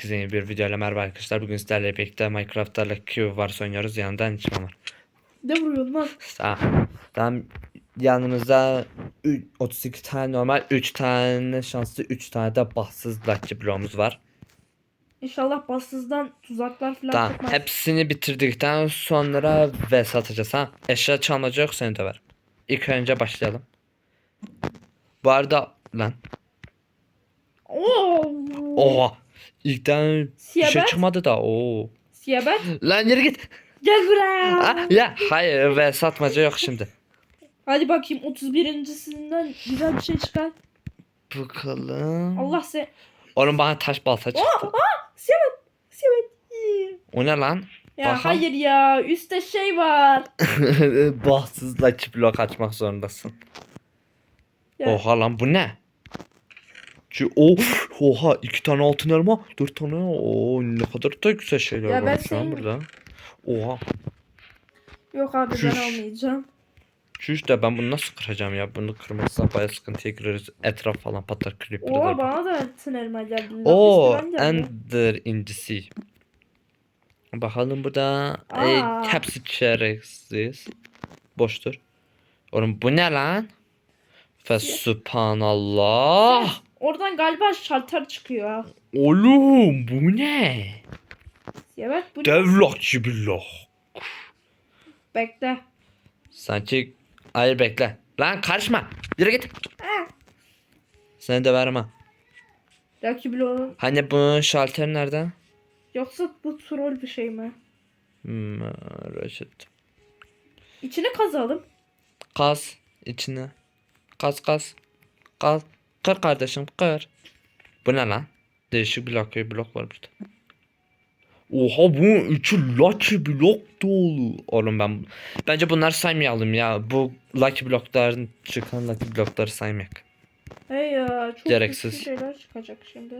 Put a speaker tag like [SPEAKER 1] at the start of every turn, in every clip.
[SPEAKER 1] Herkese yeni bir videoyla merhaba arkadaşlar. Bugün sizlerle birlikte Minecraft'ta Cube var oynuyoruz. Yanında Enchman var.
[SPEAKER 2] Ne vuruyorsun lan?
[SPEAKER 1] Tamam. Tamam. Yanımızda ü- 32 tane normal, 3 tane şanslı, 3 tane de bahtsız Lucky bloğumuz var.
[SPEAKER 2] İnşallah bassızdan tuzaklar falan
[SPEAKER 1] Tamam.
[SPEAKER 2] çıkmaz.
[SPEAKER 1] Hepsini bitirdikten sonra ve satacağız ha. Eşya çalmaca yok seni döver. İlk önce başlayalım. Bu arada lan.
[SPEAKER 2] Oo.
[SPEAKER 1] Oha. İlkten bir şey çıkmadı da. Oo.
[SPEAKER 2] Siyabet.
[SPEAKER 1] Lan yürü git.
[SPEAKER 2] Gel buraya.
[SPEAKER 1] Ah, ya hayır ve satmaca yok şimdi.
[SPEAKER 2] Hadi bakayım 31.sinden güzel bir şey çıkar.
[SPEAKER 1] Bakalım.
[SPEAKER 2] Allah se...
[SPEAKER 1] Oğlum bana taş balta çıktı.
[SPEAKER 2] Aa, aa, Siyabet. Siyabet. İyi.
[SPEAKER 1] O ne lan?
[SPEAKER 2] Ya
[SPEAKER 1] Bakalım.
[SPEAKER 2] hayır ya üstte şey var.
[SPEAKER 1] Bahtsız Lucky blok açmak zorundasın.
[SPEAKER 2] Ya.
[SPEAKER 1] Oha lan bu ne? Oh, oha iki tane altın elma, dört tane. Oo ne kadar da güzel şeyler
[SPEAKER 2] Ya ben
[SPEAKER 1] var şu an
[SPEAKER 2] senin-
[SPEAKER 1] burada. Oha.
[SPEAKER 2] Yok abi ben
[SPEAKER 1] Şuş.
[SPEAKER 2] almayacağım.
[SPEAKER 1] Şu işte ben bunu nasıl kıracağım ya? Bunu kırmazsa baya sıkıntıya gireriz. Etraf falan patlar
[SPEAKER 2] Oo
[SPEAKER 1] creeper'lar.
[SPEAKER 2] bana da altın elma geldi. Lapis
[SPEAKER 1] Oo
[SPEAKER 2] falan geldi.
[SPEAKER 1] Ender incisi. Bakalım burada. E,
[SPEAKER 2] Aa.
[SPEAKER 1] hepsi çereksiz. Boştur. Oğlum bu ne lan? Ve subhanallah.
[SPEAKER 2] Oradan galiba şalter çıkıyor ha.
[SPEAKER 1] Oğlum bu ne?
[SPEAKER 2] Siyabet bu ne?
[SPEAKER 1] Devlatçı billah.
[SPEAKER 2] Bekle.
[SPEAKER 1] Sanki hayır bekle. Lan karışma. Yürü git.
[SPEAKER 2] Ha.
[SPEAKER 1] Seni de vermem.
[SPEAKER 2] Lucky Blow'un
[SPEAKER 1] Hani bunun şalteri nerede?
[SPEAKER 2] Yoksa bu troll bir şey mi?
[SPEAKER 1] Hmm, Reşit.
[SPEAKER 2] İçini kazalım.
[SPEAKER 1] Kaz içine. Kaz kaz. Kaz. Kır kardeşim kır. Bu ne lan? Değişik bir blok var burada. Oha bu içi lucky blok dolu. Oğlum ben bence bunları saymayalım ya. Bu lucky blokların çıkan lucky blokları saymayak.
[SPEAKER 2] Hey ya çok
[SPEAKER 1] Gereksiz.
[SPEAKER 2] şeyler çıkacak şimdi.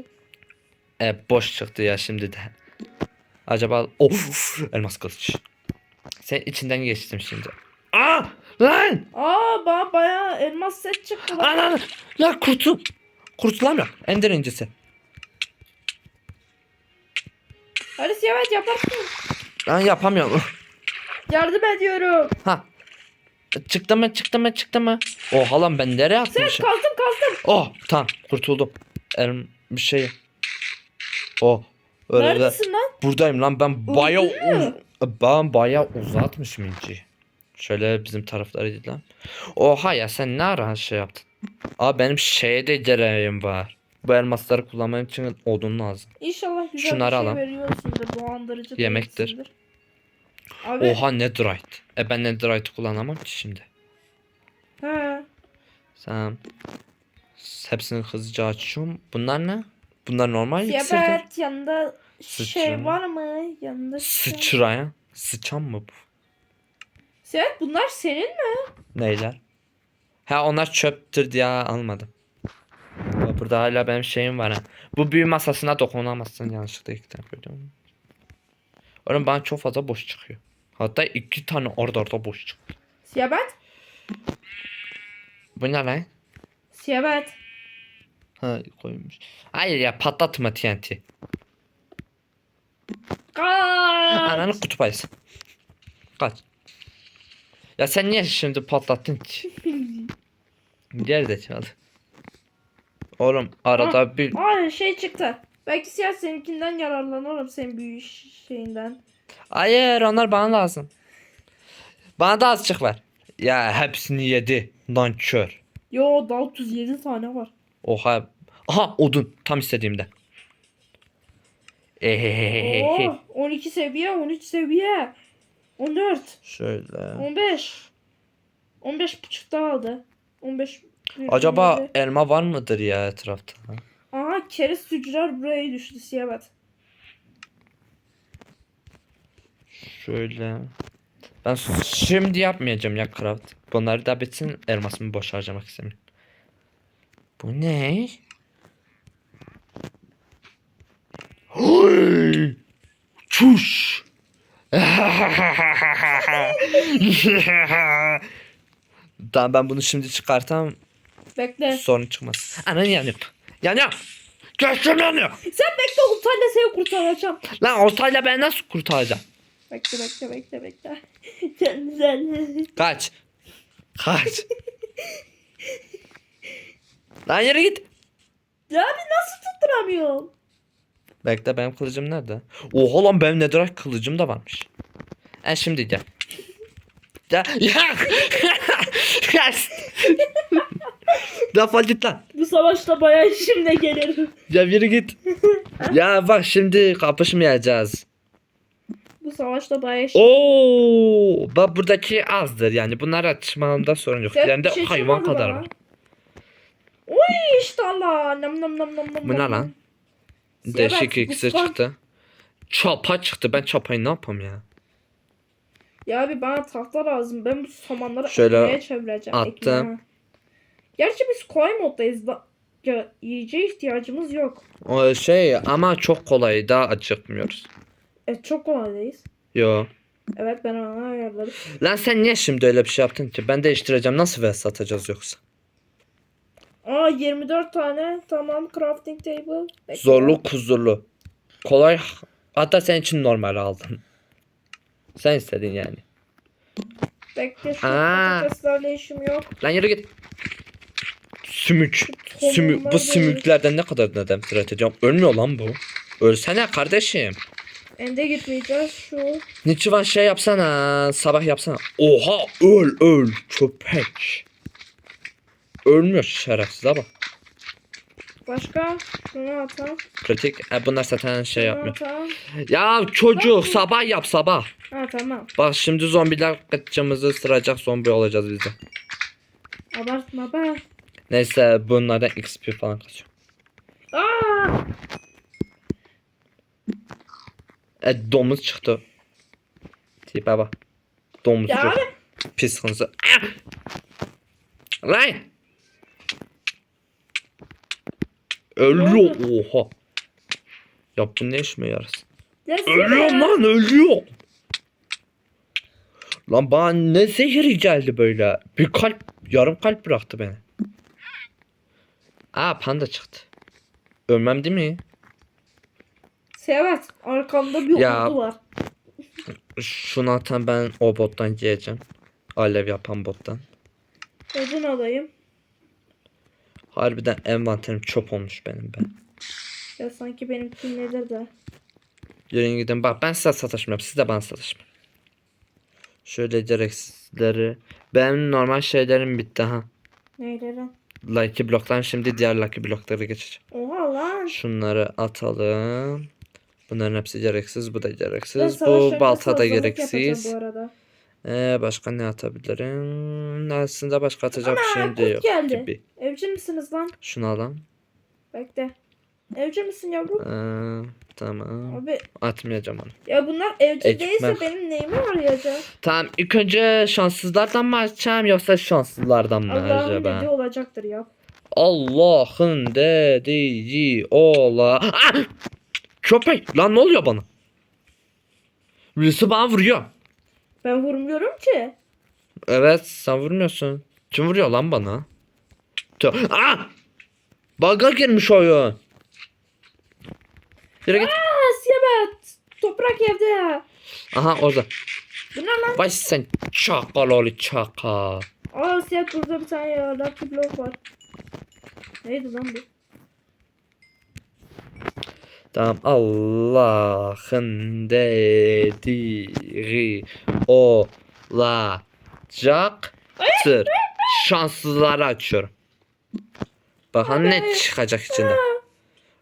[SPEAKER 1] E boş çıktı ya şimdi de. Acaba of elmas kılıç. Sen içinden geçtim şimdi. Aa lan!
[SPEAKER 2] Aa ba baya elmas set çıktı lan.
[SPEAKER 1] Ana lan kurtul. Kurtulamıyorum. Ender incisi.
[SPEAKER 2] Hadi Siyavet yaparsın.
[SPEAKER 1] Ben yapamıyorum.
[SPEAKER 2] Yardım ediyorum.
[SPEAKER 1] ha. Çıktı mı çıktı mı çıktı mı? Oha lan ben nereye
[SPEAKER 2] Sen
[SPEAKER 1] atmışım?
[SPEAKER 2] kazdım kazdım.
[SPEAKER 1] Oh tamam kurtuldum. Elim bir şey. Oh. Öyle de.
[SPEAKER 2] Neredesin lan?
[SPEAKER 1] Buradayım lan ben baya
[SPEAKER 2] mü?
[SPEAKER 1] ben baya uzatmışım inci. Şöyle bizim taraflara lan. Oha ya sen ne ara şey yaptın? Aa benim şeye de gereğim var. Bu elmasları kullanmam için odun lazım.
[SPEAKER 2] İnşallah güzel
[SPEAKER 1] Şunları
[SPEAKER 2] bir şey
[SPEAKER 1] alalım.
[SPEAKER 2] veriyorsundur. Dolandırıcı
[SPEAKER 1] Yemektir.
[SPEAKER 2] değilsindir. Abi.
[SPEAKER 1] Oha netherite. E ben netherite kullanamam ki şimdi.
[SPEAKER 2] He.
[SPEAKER 1] Sen hepsini hızlıca açıyorum. Bunlar ne? Bunlar normal iksirdir.
[SPEAKER 2] Siyavet yanında
[SPEAKER 1] Sıçra.
[SPEAKER 2] şey var mı? Yanında şey-
[SPEAKER 1] Sıçrayan. Sıçan mı bu?
[SPEAKER 2] Siyavet bunlar senin mi?
[SPEAKER 1] Neyler? Ha onlar çöptür diye almadım. Burada hala benim şeyim var ha. Bu büyü masasına dokunamazsın yanlışlıkla iki tane koydum. Oğlum bana çok fazla boş çıkıyor. Hatta iki tane orada orada boş çıktı.
[SPEAKER 2] Siyavet.
[SPEAKER 1] Bu ne lan?
[SPEAKER 2] Siyavet.
[SPEAKER 1] Ha koymuş. Hayır ya patlatma TNT.
[SPEAKER 2] Kaç.
[SPEAKER 1] Ananı kutup ayısı. Kaç. Ya sen niye şimdi patlattın ki? Nerede çaldı? Oğlum arada bir...
[SPEAKER 2] Aa şey çıktı. Belki siyah seninkinden yararlanırım senin büyü şeyinden.
[SPEAKER 1] Hayır onlar bana lazım. Bana da azıcık ver. Ya hepsini yedi. Nankör.
[SPEAKER 2] Yo daha 37 tane var.
[SPEAKER 1] Oha. Aha odun. Tam istediğimde. Ehehehehe.
[SPEAKER 2] Oo, 12 seviye, 13 seviye. 14,
[SPEAKER 1] Şöyle.
[SPEAKER 2] 15. 15 buçuk daha aldı. 15
[SPEAKER 1] Acaba
[SPEAKER 2] 27.
[SPEAKER 1] elma var mıdır ya etrafta?
[SPEAKER 2] Aha keriz tüccar buraya düştü siyavet.
[SPEAKER 1] Şöyle. Ben şimdi yapmayacağım ya craft. Bunları da bitsin elmasımı boş harcamak istemiyorum. Bu ne? Hoy! Çuş! tamam ben bunu şimdi çıkartam
[SPEAKER 2] Bekle.
[SPEAKER 1] sorun çıkmaz. Anan yanıyor. Yanıyor. Geçtim beni.
[SPEAKER 2] Sen bekle oltayla seni kurtaracağım.
[SPEAKER 1] Lan oltayla ben nasıl kurtaracağım?
[SPEAKER 2] Bekle bekle bekle bekle. Sen.
[SPEAKER 1] Kaç. Kaç. Lan yürü git.
[SPEAKER 2] Ya abi nasıl tutturamıyorum?
[SPEAKER 1] Bekle benim kılıcım nerede? Oha lan benim netherite kılıcım da varmış. E şimdi gel. Ya ya. Defol git lan.
[SPEAKER 2] Bu savaşta bayağı işimle gelir.
[SPEAKER 1] Ya yürü git. ya bak şimdi kapışmayacağız.
[SPEAKER 2] Bu savaşta bayağı işim.
[SPEAKER 1] Oo, bak buradaki azdır yani bunlar açmamda sorun yok.
[SPEAKER 2] Sen
[SPEAKER 1] Yani
[SPEAKER 2] bir şey
[SPEAKER 1] hayvan kadar
[SPEAKER 2] bana.
[SPEAKER 1] var.
[SPEAKER 2] Oy işte Allah. Nam nam nam nam nam.
[SPEAKER 1] Bu ne lan? Değişik
[SPEAKER 2] bak,
[SPEAKER 1] iksir
[SPEAKER 2] bu-
[SPEAKER 1] çıktı. Çapa çıktı. Ben çapayı ne yapayım ya?
[SPEAKER 2] Ya abi bana tahta lazım. Ben bu samanları
[SPEAKER 1] Şöyle
[SPEAKER 2] ekmeğe çevireceğim.
[SPEAKER 1] attım.
[SPEAKER 2] ekmeğe. Gerçi biz kolay moddayız. Da ya, yiyeceğe ihtiyacımız yok.
[SPEAKER 1] O şey ama çok kolay daha acıkmıyoruz.
[SPEAKER 2] E çok kolaydayız.
[SPEAKER 1] Yo.
[SPEAKER 2] Evet ben onu ayarladım.
[SPEAKER 1] Lan sen niye şimdi öyle bir şey yaptın ki? Ben değiştireceğim. Nasıl ve satacağız yoksa?
[SPEAKER 2] Aa 24 tane. Tamam crafting table. Bekle.
[SPEAKER 1] Zorlu kuzurlu. Kolay. Hatta sen için normal aldım. Sen istedin yani.
[SPEAKER 2] Bekle şu
[SPEAKER 1] Aa.
[SPEAKER 2] patateslerle işim yok.
[SPEAKER 1] Lan yürü git. Sümük.
[SPEAKER 2] tohumları
[SPEAKER 1] Sümük. Bu
[SPEAKER 2] böyle-
[SPEAKER 1] sümüklerden ne kadar neden üreteceğim? Ölmüyor lan bu. Ölsene kardeşim.
[SPEAKER 2] Ende gitmeyeceğiz şu.
[SPEAKER 1] Niçivan şey yapsana. Sabah yapsana. Oha öl öl. Köpek. Ölmüyor şerefsiz ama.
[SPEAKER 2] Başka? Şunu atalım.
[SPEAKER 1] Kritik. E, bunlar zaten şey
[SPEAKER 2] Şunu
[SPEAKER 1] yapmıyor.
[SPEAKER 2] atalım.
[SPEAKER 1] Ya çocuk sabah yap sabah.
[SPEAKER 2] Ha tamam.
[SPEAKER 1] Bak şimdi zombiler kaçımızı ısıracak zombi olacağız biz de.
[SPEAKER 2] Abartma be.
[SPEAKER 1] Neyse bunlardan XP falan kaçıyor.
[SPEAKER 2] Aa!
[SPEAKER 1] E domuz çıktı. Tipe bak. Domuz
[SPEAKER 2] Ya
[SPEAKER 1] yok.
[SPEAKER 2] abi.
[SPEAKER 1] Pis hınzı. Ah! Lan! Ölüyor. Oha. Ya bu ne işime yarasın?
[SPEAKER 2] Ya
[SPEAKER 1] Ölüyor lan ölüyor. Lan bana ne zehri geldi böyle. Bir kalp yarım kalp bıraktı beni. Aa panda çıktı. Ölmem değil mi?
[SPEAKER 2] Evet. Arkamda bir
[SPEAKER 1] Ya.
[SPEAKER 2] ordu var.
[SPEAKER 1] Şunu atan ben o bottan giyeceğim. Alev yapan bottan.
[SPEAKER 2] Odun alayım.
[SPEAKER 1] Harbiden envanterim çöp olmuş benim ben.
[SPEAKER 2] Ya sanki benimki nedir de.
[SPEAKER 1] Yürüyün gidin. Bak ben size sataşmıyorum. Siz de bana sataşmayın. Şöyle gereksizleri. Benim normal şeylerim bitti ha.
[SPEAKER 2] Neyleri?
[SPEAKER 1] Lucky bloktan şimdi diğer lucky bloklara geçeceğim.
[SPEAKER 2] Oha lan.
[SPEAKER 1] Şunları atalım. Bunların hepsi gereksiz. Bu da gereksiz. Bu balta da gereksiz.
[SPEAKER 2] bu arada.
[SPEAKER 1] Ee, başka ne atabilirim? Aslında başka atacak bir şeyim de yok
[SPEAKER 2] geldi.
[SPEAKER 1] gibi.
[SPEAKER 2] Evcil misiniz lan?
[SPEAKER 1] Şunu alalım.
[SPEAKER 2] Bekle. Evcil misin yavrum?
[SPEAKER 1] Ee, tamam.
[SPEAKER 2] Abi
[SPEAKER 1] Atmayacağım onu.
[SPEAKER 2] ya bunlar evcil
[SPEAKER 1] Ekmek.
[SPEAKER 2] değilse benim neyimi arayacak?
[SPEAKER 1] Tamam ilk önce şanssızlardan mı açacağım yoksa şanssızlardan mı
[SPEAKER 2] Allah'ın
[SPEAKER 1] acaba?
[SPEAKER 2] dediği olacaktır ya.
[SPEAKER 1] Allah'ın dediği ola. Ah! Köpek lan ne oluyor bana? Birisi bana vuruyor.
[SPEAKER 2] Ben vurmuyorum ki.
[SPEAKER 1] Evet sen vurmuyorsun. Kim vuruyor lan bana? Tö- Ah! Baga girmiş oyun. Yürü git.
[SPEAKER 2] Aa siyabet. Toprak evde.
[SPEAKER 1] Aha orada.
[SPEAKER 2] Bu ne lan?
[SPEAKER 1] Vay sen çakal oğlu çakal.
[SPEAKER 2] Aa siyah burada bir tane ya. Lucky block var. Neydi lan bu?
[SPEAKER 1] Tamam Allah'ın dediği olacaktır. Şanssızları açıyorum. Bakalım ne çıkacak içinden.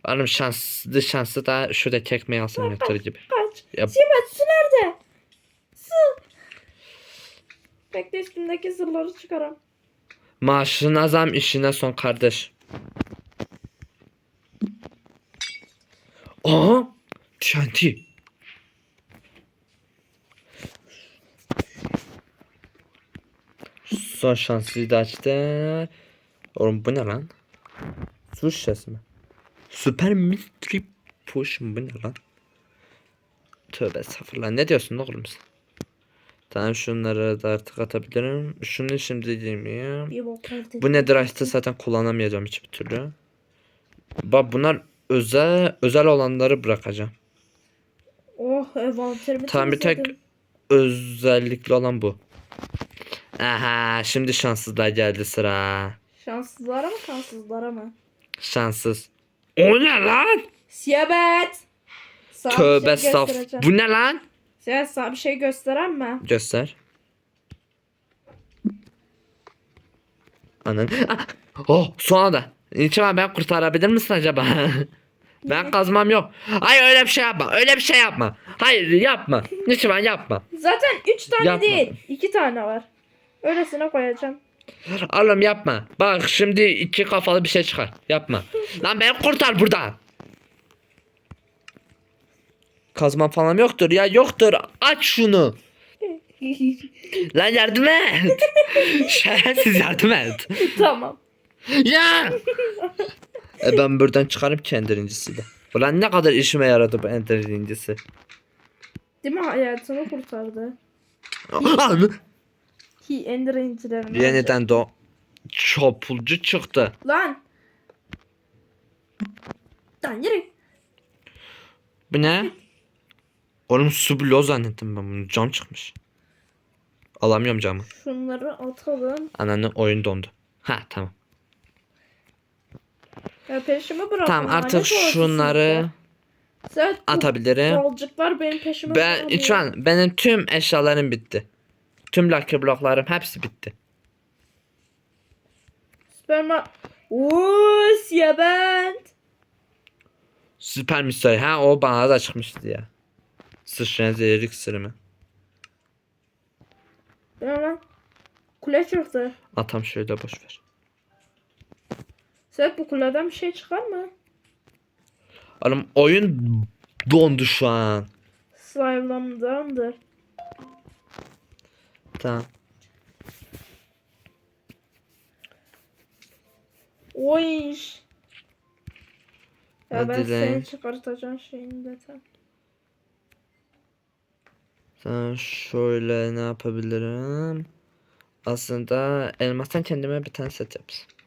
[SPEAKER 1] Hanım şanslı şanslı da şurada tekmeyi alsam yeter gibi.
[SPEAKER 2] Kaç.
[SPEAKER 1] Ya-
[SPEAKER 2] Siyabet su nerede? Su. Bekle üstümdeki zırhları çıkaram.
[SPEAKER 1] Maaşına zam işine son kardeş. Aha! TNT. Son şanslıyı da açtı. Oğlum bu ne lan? Su şişesi mi? Süper mystery push mu bu ne lan? Tövbe estağfurullah. Ne diyorsun oğlum sen? Tamam şunları da artık atabilirim. Şunu şimdi diyeyim ya. Bu netherite'ı zaten kullanamayacağım hiçbir türlü. Bak bunlar özel özel olanları bırakacağım.
[SPEAKER 2] Oh envanterimi
[SPEAKER 1] Tamam bir tek özellikli olan bu. Aha şimdi şanssızlar geldi sıra.
[SPEAKER 2] Şanssızlara mı şanssızlara mı?
[SPEAKER 1] Şanssız. O ne lan?
[SPEAKER 2] Siyabet. Sana
[SPEAKER 1] Tövbe
[SPEAKER 2] bir şey
[SPEAKER 1] saf. Bu ne lan?
[SPEAKER 2] Siyabet sana bir şey gösteren mi?
[SPEAKER 1] Göster. Anan. Ah! Oh sonra da. Niçin ben kurtarabilir misin acaba? ben kazmam yok. Hayır öyle bir şey yapma. Öyle bir şey yapma. Hayır yapma. Niçin yapma.
[SPEAKER 2] Zaten 3 tane
[SPEAKER 1] Yapma.
[SPEAKER 2] değil. 2 tane var. Öylesine koyacağım.
[SPEAKER 1] Oğlum yapma. Bak şimdi iki kafalı bir şey çıkar. Yapma. Lan beni kurtar buradan. Kazma falan yoktur ya yoktur. Aç şunu. Lan yardım et. Şerefsiz yardım et.
[SPEAKER 2] tamam.
[SPEAKER 1] Ya. e ben buradan çıkarım kendi birincisi de. Ulan ne kadar işime yaradı bu ender birincisi.
[SPEAKER 2] Değil mi? Hayatını kurtardı.
[SPEAKER 1] Abi.
[SPEAKER 2] Ki Ender incilerini.
[SPEAKER 1] Yeniden de o çopulcu çıktı.
[SPEAKER 2] Lan. Lan yürü.
[SPEAKER 1] Bu ne? Oğlum su bloğu zannettim ben bunu. Cam çıkmış. Alamıyorum camı.
[SPEAKER 2] Şunları atalım.
[SPEAKER 1] Ananın oyun dondu. Ha tamam.
[SPEAKER 2] Ya peşimi bırakın.
[SPEAKER 1] Tamam artık şunları.
[SPEAKER 2] Sen
[SPEAKER 1] atabilirim.
[SPEAKER 2] Balcıklar benim peşime
[SPEAKER 1] Ben şu an benim tüm eşyalarım bitti. Tüm lucky bloklarım hepsi bitti.
[SPEAKER 2] Sperma. Uuu siyabent.
[SPEAKER 1] Süper mystery. Ha o bana da çıkmıştı ya. Sıçrayan zehirlik sırrımı.
[SPEAKER 2] Ne lan? Kule çıktı.
[SPEAKER 1] Atam şöyle boş ver.
[SPEAKER 2] Sen bu kuleden bir şey çıkar mı?
[SPEAKER 1] Oğlum oyun dondu şu an.
[SPEAKER 2] Slime'lamdandır.
[SPEAKER 1] Tamam.
[SPEAKER 2] Oy. Ya
[SPEAKER 1] Hadi
[SPEAKER 2] ben
[SPEAKER 1] lan.
[SPEAKER 2] seni çıkartacağım şeyini de tam.
[SPEAKER 1] Tamam şöyle ne yapabilirim? Aslında elmastan kendime bir tane set yapsın.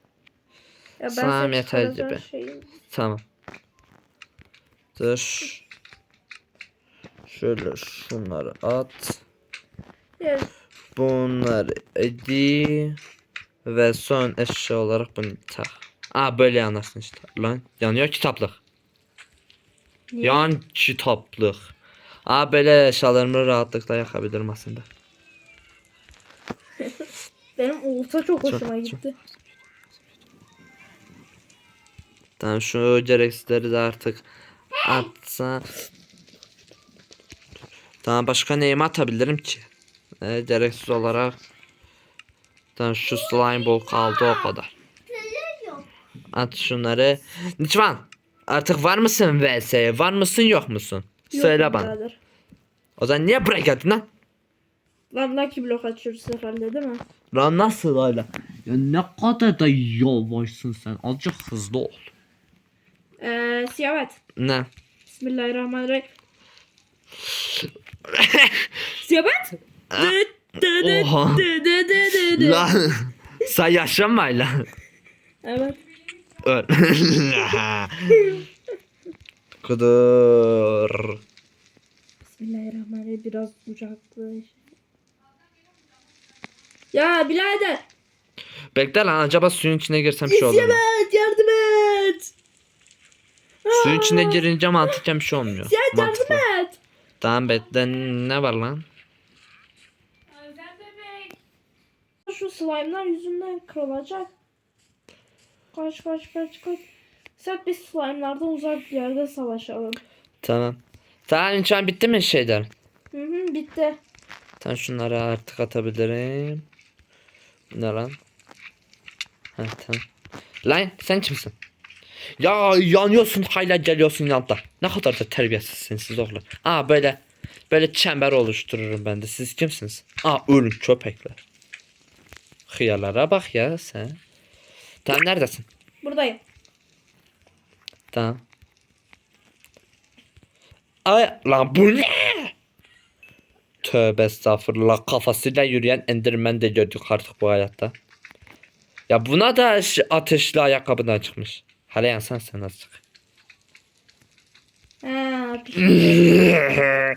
[SPEAKER 2] Ya ben
[SPEAKER 1] Sana
[SPEAKER 2] seni
[SPEAKER 1] yeter gibi.
[SPEAKER 2] şeyini.
[SPEAKER 1] Tamam. Dur. Şöyle şunları at.
[SPEAKER 2] Ya,
[SPEAKER 1] Bunları edi. Ve son eşya olarak bunu tak. Aa böyle yanarsın işte. Lan yanıyor kitaplık.
[SPEAKER 2] niye?
[SPEAKER 1] Yan kitaplık. Aa böyle eşyalarımı rahatlıkla yakabilirim aslında.
[SPEAKER 2] Benim olta çok
[SPEAKER 1] Çok-
[SPEAKER 2] hoşuma
[SPEAKER 1] çok-
[SPEAKER 2] gitti.
[SPEAKER 1] Tamam şu gereksizleri de artık atsa. Tamam başka neyimi atabilirim ki? Ee, gereksiz olarak. Tamam şu slime ball kaldı o kadar. At şunları. Nişvan artık var mısın vs? Var mısın yok musun?
[SPEAKER 2] Yok
[SPEAKER 1] Söyle bana.
[SPEAKER 2] birader.
[SPEAKER 1] O zaman niye buraya geldin lan?
[SPEAKER 2] Lan Lucky Block açıyoruz herhalde değil mi?
[SPEAKER 1] Lan nasıl öyle? Ya ne kadar da yavaşsın sen. Azıcık hızlı ol.
[SPEAKER 2] Eee Siyavet.
[SPEAKER 1] Ne?
[SPEAKER 2] Bismillahirrahmanirrahim. Siyavet. Dı
[SPEAKER 1] Oha. Lan sen yaşama lan.
[SPEAKER 2] Evet.
[SPEAKER 1] Öl. Kudur.
[SPEAKER 2] Bismillahirrahmanirrahim. Biraz uzaklı. Ya birader.
[SPEAKER 1] Bekle lan acaba suyun içine girsem bir şey olur mu?
[SPEAKER 2] Siyavet yardım et.
[SPEAKER 1] Suyun içine girince mantıken bir şey olmuyor.
[SPEAKER 2] Yardım
[SPEAKER 1] Mantıklı.
[SPEAKER 2] et.
[SPEAKER 1] Tamam bekle ne var lan?
[SPEAKER 2] Şu slime'lar yüzünden kırılacak. Kaç kaç kaç kaç. Sen biz slime'lardan uzak bir yerde savaşalım.
[SPEAKER 1] Tamam. Tamam şu an bitti mi şeyler?
[SPEAKER 2] Hı hı bitti.
[SPEAKER 1] Tamam şunları artık atabilirim. Bu Ne lan? Ha tamam. Lan sen kimsin? Ya yanıyorsun hala geliyorsun yanında. Ne kadar da terbiyesizsin siz oğlum. Aa böyle böyle çember oluştururum ben de. Siz kimsiniz? Aa ölün köpekler. Hıyarlara bak ya sen. Tamam neredesin?
[SPEAKER 2] Buradayım.
[SPEAKER 1] Tamam. Ay lan bu ne? Tövbe estağfurullah kafasıyla yürüyen Enderman de gördük artık bu hayatta. Ya buna da ateşli ayakkabıdan çıkmış. Hele yansan sen azıcık.
[SPEAKER 2] Ha, pişman.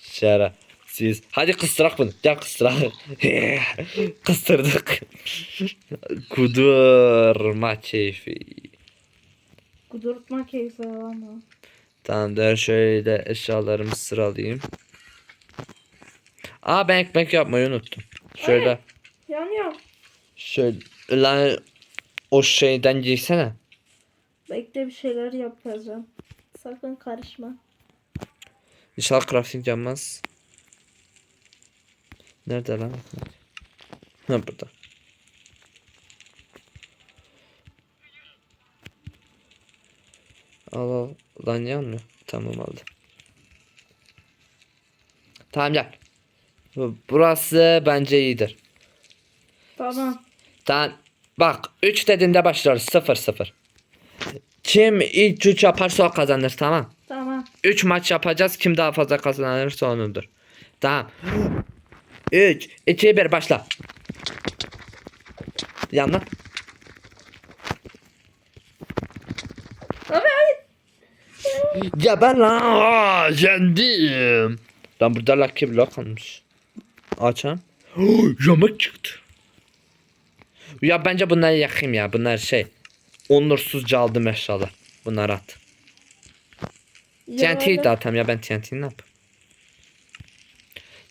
[SPEAKER 1] Şara. Siz. Hadi kıstırak bunu. Gel kıstırak. Kıstırdık. Kudurma keyfi.
[SPEAKER 2] Kudurtma keyfi ama.
[SPEAKER 1] Tamamdır. Şöyle eşyalarımı sıralayayım. Aa ben ekmek yapmayı unuttum. Şöyle.
[SPEAKER 2] Yanıyor.
[SPEAKER 1] Şöyle. Lan o şeyden giysene.
[SPEAKER 2] Bekle bir şeyler yapacağım. Sakın karışma.
[SPEAKER 1] İnşallah crafting yapmaz. Nerede lan? Ha burada. Al al. Lan yanmıyor. Tamam aldım. Tamam gel. Bu- Burası bence iyidir.
[SPEAKER 2] Tamam.
[SPEAKER 1] Tamam. Bak 3 dediğinde başlıyoruz. 0 0. Kim ilk 3 yaparsa o kazanır tamam.
[SPEAKER 2] Tamam.
[SPEAKER 1] 3 maç yapacağız. Kim daha fazla kazanırsa onundur. Tamam. 3, 2, 1 başla. Yanına.
[SPEAKER 2] Abi.
[SPEAKER 1] Ya ben lan yendim. Lan burada lucky block kalmış. Açam. Yamak çıktı. Ya bence bunları yakayım ya. Bunlar şey. Onursuzca aldım eşyalar. Bunları at. TNT'yi de atam ya ben TNT'yi ne yapayım?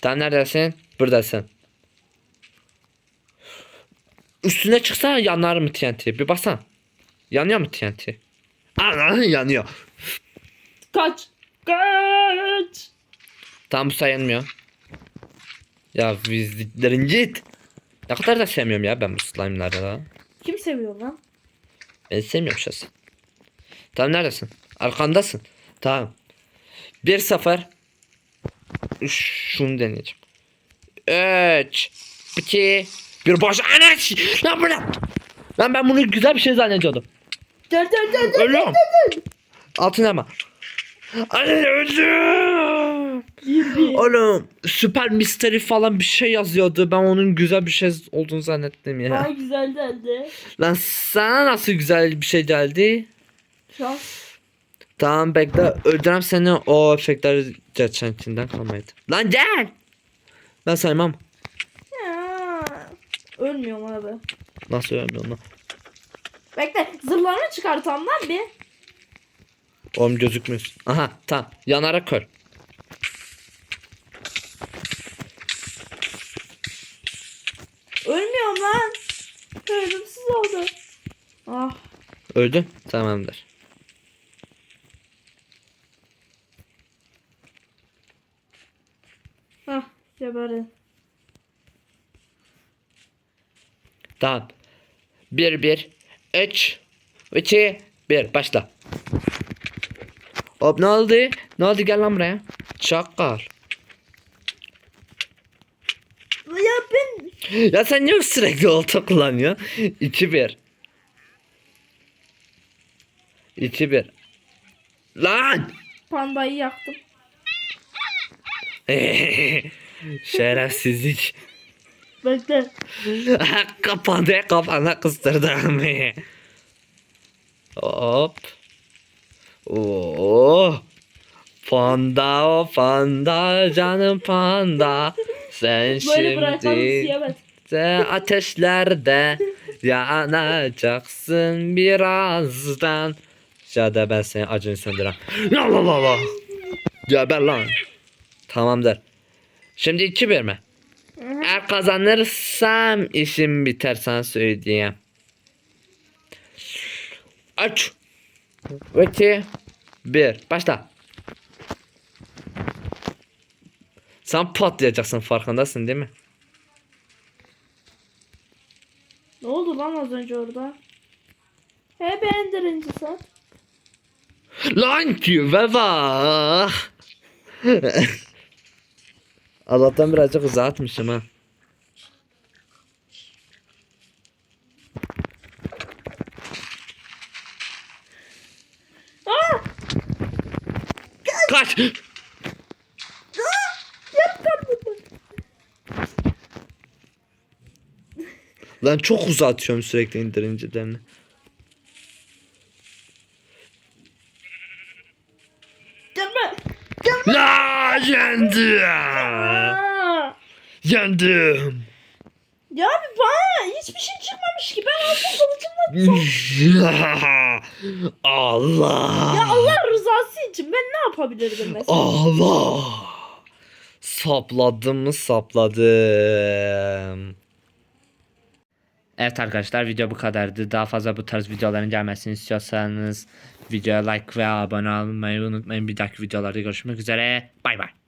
[SPEAKER 1] Tamam neredesin? Buradasın. Üstüne çıksana yanar mı TNT? Bir baksana. Yanıyor mu TNT? Ana yanıyor.
[SPEAKER 2] Kaç. Kaç.
[SPEAKER 1] Tam bu sayılmıyor. Ya vizitlerin git. Ne kadar da sevmiyorum ya ben bu slime'ları da.
[SPEAKER 2] Kim seviyor lan?
[SPEAKER 1] Ben sevmiyorum şahsen. Tamam neredesin? Arkandasın. Tamam. 1-0. Şunu deneyeceğim. 3 2 bir baş Anaş! Lan bu ne? Lan ben bunu güzel bir şey zannediyordum.
[SPEAKER 2] Gel gel gel gel.
[SPEAKER 1] Ölüyorum. Altına ama. Ay öldüm.
[SPEAKER 2] Yirmi.
[SPEAKER 1] Oğlum süper mystery falan bir şey yazıyordu. Ben onun güzel bir şey olduğunu zannettim ya.
[SPEAKER 2] Ay güzel geldi.
[SPEAKER 1] Lan sana nasıl güzel bir şey geldi?
[SPEAKER 2] Şans.
[SPEAKER 1] Tamam bekle öldürem seni o efektler geçenkinden kalmaydı. Lan gel. Ben saymam.
[SPEAKER 2] Ya. Ölmüyorum abi.
[SPEAKER 1] Nasıl ölmüyorum lan?
[SPEAKER 2] Bekle zırhlarını çıkartam lan bir.
[SPEAKER 1] Oğlum gözükmüyorsun. Aha tamam yanarak kör.
[SPEAKER 2] Ölmüyorum lan. Ölümsüz oldu. Ah.
[SPEAKER 1] Öldün. Tamamdır.
[SPEAKER 2] Hah. Geberin.
[SPEAKER 1] Tamam. 1 1 3 2 1 başla. Hop ne oldu? Ne oldu gel lan buraya. Çakal.
[SPEAKER 2] Ya ben
[SPEAKER 1] Ya sen niye sürekli olta kullanıyorsun? 2 1 2 1 Lan!
[SPEAKER 2] pandayı yaktım.
[SPEAKER 1] Şerefsizlik.
[SPEAKER 2] Bekle.
[SPEAKER 1] Kapandı kafana kıstırdım. Hop. Oo. Panda o panda canım panda. Sen
[SPEAKER 2] Böyle bırakalım
[SPEAKER 1] şimdi
[SPEAKER 2] siyemet.
[SPEAKER 1] de ateşlerde yanacaksın birazdan. Ya da ben seni acını söndürem. La la la la. Geber lan. Tamamdır. Şimdi 2-1 mi? Eğer kazanırsam işim biter sana söyleyeyim. Aç. 2 1 Başla. Sen patlayacaksın farkındasın değil mi?
[SPEAKER 2] Ne oldu lan az önce orada? He ben birincisi.
[SPEAKER 1] Lan ki baba. Allah'tan birazcık uzatmışım ha.
[SPEAKER 2] Aa!
[SPEAKER 1] Kaç. Lan çok uzatıyorum sürekli indirincilerini. yendim.
[SPEAKER 2] Aa!
[SPEAKER 1] Yendim.
[SPEAKER 2] Ya abi bana hiçbir şey çıkmamış ki. Ben altın kılıcımla
[SPEAKER 1] Allah.
[SPEAKER 2] Ya Allah rızası için ben ne yapabilirdim mesela?
[SPEAKER 1] Allah. Sapladım mı sapladım. Evet arkadaşlar video bu kadardı. Daha fazla bu tarz videoların gelmesini istiyorsanız videoya like ve abone olmayı unutmayın. Bir dahaki videolarda görüşmek üzere. Bay bay.